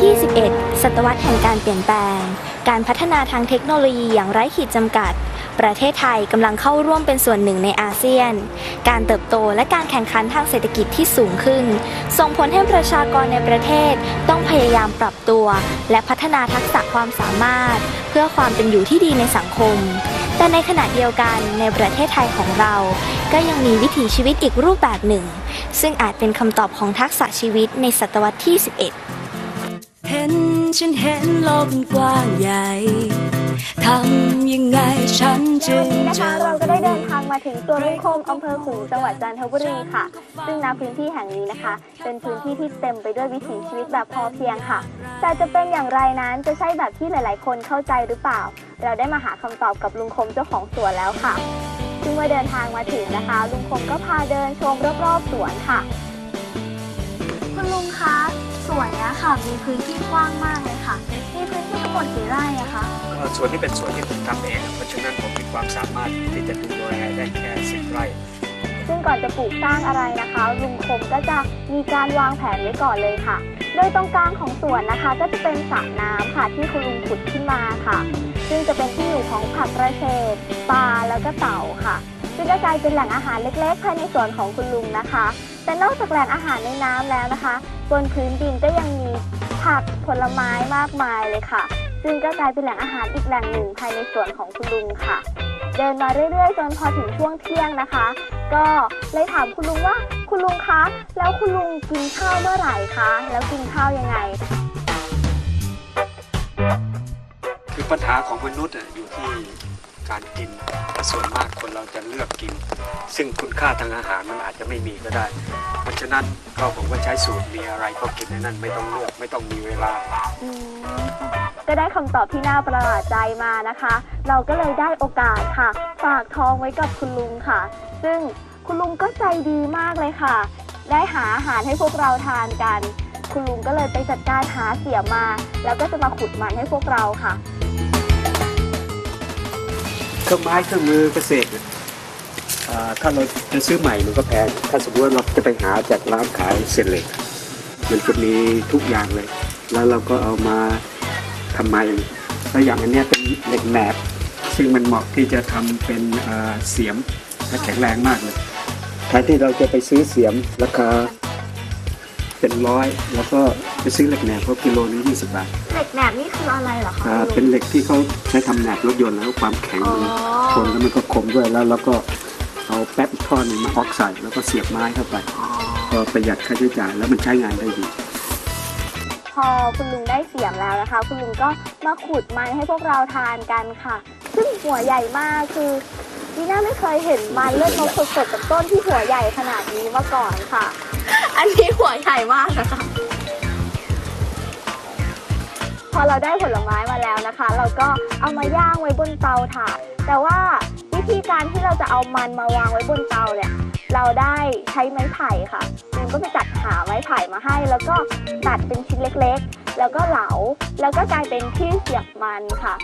ที่ 11 ศตวรรษแห่งการเปลี่ยนแปลง การพัฒนาทางเทคโนโลยีอย่างไร้ขีดจำกัด ประเทศไทยกำลังเข้าร่วมเป็นส่วนหนึ่งในอาเซียน การเติบโตและการแข่งขันทางเศรษฐกิจที่สูงขึ้น ส่งผลให้ประชากรในประเทศต้องพยายามปรับตัว และพัฒนาทักษะความสามารถ เพื่อความเป็นอยู่ที่ดีในสังคม แต่ในขณะเดียวกันในประเทศไทยของเรา ก็ยังมีวิถีชีวิตอีกรูปแบบหนึ่ง ซึ่งอาจเป็นคำตอบของทักษะชีวิตในศตวรรษที่ 11 เห็นฉันเห็นโลกมันกว้างใหญ่ทำยังไงฉันจึงวันนี้นะจะคะเราก็ได้เดินทางมาถึงตัวลุงโคมอำเภอขลุงจังหวัดจันทบุรีค่ะ ซึ่งณพื้นที่แห่งนี้นะคะ เป็นพื้นที่ที่เต็มไปด้วยวิถีชีวิตแบบพอเพียงค่ะ แต่จะเป็นอย่างไรนั้นจะใช่แบบที่หลาย ๆ คนเข้าใจหรือเปล่า เราได้มาหาคำตอบกับลุงคมเจ้าของสวนแล้วค่ะ ซึ่งเมื่อเดินทางมาถึงนะคะ ลุงคมก็พาเดินชมรอบๆสวนค่ะ คุณลุงคะสวนเนี้ยค่ะมีพื้นที่กว้างมากเลยค่ะ มีพื้นที่ทั้งหมดกี่ไร่อะคะเอ่อส่วนนี้เป็นส่วนที่ผมทำเอง เพราะฉะนั้นผมมีความสามารถที่จะดูแลได้แค่สิบไร่ ซึ่งก่อนจะปลูกสร้างอะไรนะคะ ลุงคมก็จะมีการวางแผนไว้ก่อนเลยค่ะ โดยตรงกลางของสวนนะคะ ก็จะเป็นสระน้ำค่ะที่คุณลุงขุดขึ้นมาค่ะ ซึ่งจะเป็นที่อยู่ของผักกระเฉดปลาแล้วก็เต่าค่ะ ซึ่งก็กลายเป็นแหล่งอาหารเล็กๆภายในสวนของคุณลุงนะคะแต่นอกจากแหล่งอาหารในน้ำแล้วนะคะ บนพื้นดินก็ยังมีผักผลไม้มากมายเลยค่ะ ซึ่งก็กลายเป็นแหล่งอาหารอีกแหล่งหนึ่งภายในสวนของคุณลุงค่ะ เดินมาเรื่อยๆจนพอถึงช่วงเที่ยงนะคะ ก็เลยถามคุณลุงว่าคุณลุงคะ แล้วคุณลุงกินข้าวเมื่อไหร่คะ แล้วกินข้าวยังไง คือปัญหาของมนุษย์อะอยู่ที่ การกินแต่ส่วนมากคนเราจะเลือกกิน ซึ่งคุณค่าทางอาหารมันอาจจะไม่มีก็ได้ เพราะฉะนั้นก็ผมก็ใช้สูตรมีอะไรก็กินในนั้นไม่ต้องเลือกไม่ต้องมีเวลา อืมก็ได้คำตอบที่น่าประหลาดใจมานะคะ เราก็เลยได้โอกาสค่ะ ฝากท้องไว้กับคุณลุงค่ะ ซึ่งคุณลุงก็ใจดีมากเลยค่ะ ได้หาอาหารให้พวกเราทานกัน คุณลุงก็เลยไปจัดการหาเสียมา แล้วก็จะมาขุดมันให้พวกเราค่ะ เครื่องไม้เครื่องมือเกษตรถ้าเราจะซื้อใหม่มันก็แพง ถ้าสมมติว่าเราจะไปหาจากร้านขายเศษเหล็ก มันจะมีทุกอย่างเลย แล้วเราก็เอามาทำไมแล้วอย่างอันนี้เป็นเหล็กแหนบ ซึ่งมันเหมาะที่จะทำเป็นเสียมและแข็งแรงมากเลยแทนที่เราจะไปซื้อเสียมราคา เป็นร้อยแล้วก็ไปซื้อเหล็กแหนบเขากิโลนึงยี่สิบบาทเหล็กแหนบนี่คืออะไรเหรอคะอ่าคุณลุง เป็นเหล็กที่เขาใช้ทำแหนบรถยนต์แล้วความแข็งอ๋อมันทนแล้วมันก็คมด้วยแล้วเราก็เอาแป๊บอีกท่อนหนึงมาออกใส่แล้วก็เสียบไม้เข้าไป ก็ประหยัดค่าใช้จ่ายแล้วมันใช้งานได้ดี พอคุณลุงได้เสียมแล้วนะคะ คุณลุงก็มาขุดมันให้พวกเราทานกันค่ะ ซึ่งหัวใหญ่มากคือดีน่าไม่เคยเห็นมันเลือดนกสดๆจากต้นที่หัวใหญ่ขนาดนี้มาก่อนค่ะ อันนี้หัวใหญ่มากนะคะ พอเราได้ผลไม้มาแล้วนะคะ เราก็เอามาย่างไว้บนเตาถ่านแต่ว่าวิธีการที่เราจะเอามันมาวางไว้บนเตาเนี่ยเราได้ใช้ไม้ไผ่ค่ะมันก็ไปจัดหาไม้ไผ่มาให้ แล้วก็ตัดเป็นชิ้นเล็กๆ แล้วก็เหลา แล้วก็กลายเป็นที่เสียบมันค่ะ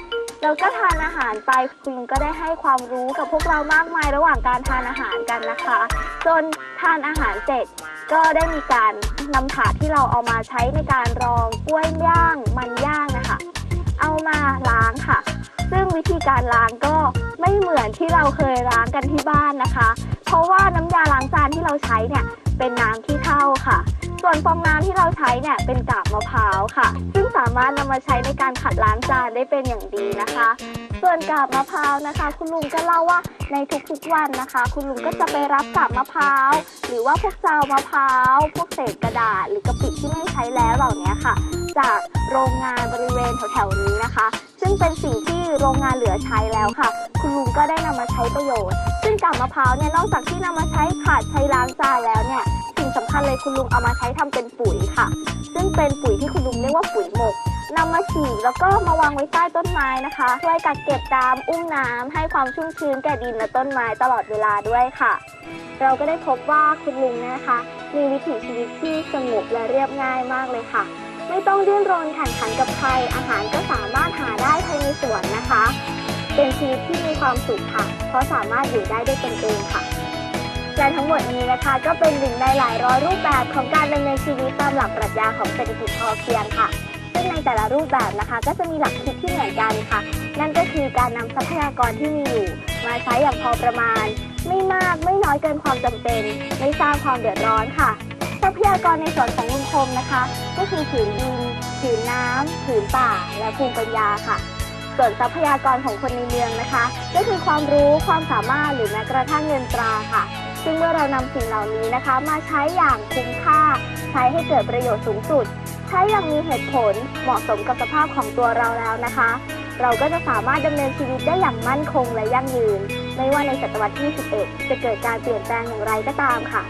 แล้วก็ทานอาหารไปคุณลุงก็ได้ให้ความรู้กับพวกเรามากมายระหว่างการทานอาหารกันนะคะ จนทานอาหารเสร็จก็ได้มีการนำถาดที่เราเอามาใช้ในการรองกล้วยย่างมันย่างนะคะ เอามาล้างค่ะ ซึ่งวิธีการล้างก็ไม่เหมือนที่เราเคยล้างกันที่บ้านนะคะ เพราะว่าน้ำยาล้างจานที่เราใช้เนี่ย เป็นน้ำที่เท่าค่ะ ส่วนฟองน้ำที่เราใช้เนี่ยเป็นกาบมะพร้าวค่ะ ซึ่งสามารถนำมาใช้ในการขัดล้างจานได้เป็นอย่างดีนะคะ ส่วนกาบมะพร้าวนะคะ คุณลุงก็เล่าว่าในทุกๆวันนะคะ คุณลุงก็จะไปรับกาบมะพร้าวหรือว่าพวกเจามะพร้าวพวกเศษกระดาษ หรือกระปิที่ไม่ใช้แล้วเหล่านี้ค่ะ จากโรงงานบริเวณแถวๆนี้นะคะ ซึ่งเป็นสิ่งที่โรงงานเหลือใช้แล้วค่ะ คุณลุงก็ได้นำมาใช้ประโยชน์ ซึ่งกาบมะพร้าวเนี่ยนอกจากที่นำมาใช้ขัดใช้ล้างจานแล้วเนี่ยสิ่งสำคัญเลยคุณลุงเอามาใช้ทำเป็นปุ๋ยค่ะ ซึ่งเป็นปุ๋ยที่คุณลุงเรียกว่าปุ๋ยหมกนำมาฉีกแล้วก็มาวางไว้ใต้ต้นไม้นะคะ ช่วยกักเก็บน้ำอุ้มน้ำให้ความชุ่มชื้นแก่ดินและต้นไม้ตลอดเวลาด้วยค่ะ เราก็ได้พบว่าคุณลุงนะคะ มีวิถีชีวิตที่สงบและเรียบง่ายมากเลยค่ะ ไม่ต้องดิ้นรนแข่งขันกับใคร อาหารก็สามารถหาได้ภายในสวนนะคะ เป็นชีวิตที่มีความสุขค่ะ เพราะสามารถอยู่ได้ด้วยตนเองค่ะ และทั้งหมดนี้นะคะ ก็เป็นหนึ่งในหลายร้อยรูปแบบของการดำเนินชีวิตตามหลักปรัชญาของเศรษฐกิจพอเพียงค่ะ ซึ่งในแต่ละรูปแบบนะคะ ก็จะมีหลักคิดที่เหมือนกันค่ะ นั่นก็คือการนำทรัพยากรที่มีอยู่ มาใช้อย่างพอประมาณ ไม่มากไม่น้อยเกินความจำเป็น ไม่สร้างความเดือดร้อนค่ะ ทรัพยากรในส่วนของลุงคมนะคะ ก็คือผืนดินผืนน้ำผืนป่า และภูมิปัญญาค่ะ ส่วนทรัพยากรของคนในเมืองนะคะ ก็คือความรู้ความสามารถหรือแม้กระทั่งเงินตราค่ะ ซึ่งเมื่อเรานำสิ่งเหล่านี้นะคะ มาใช้อย่างคุ้มค่า ใช้ให้เกิดประโยชน์สูงสุด ใช้อย่างมีเหตุผลเหมาะสมกับสภาพของตัวเราแล้วนะคะ เราก็จะสามารถดำเนินชีวิตได้อย่างมั่นคงและยั่งยืน ไม่ว่าในศตวรรษที่ 11 จะเกิดการเปลี่ยนแปลงอย่างไรก็ตามค่ะ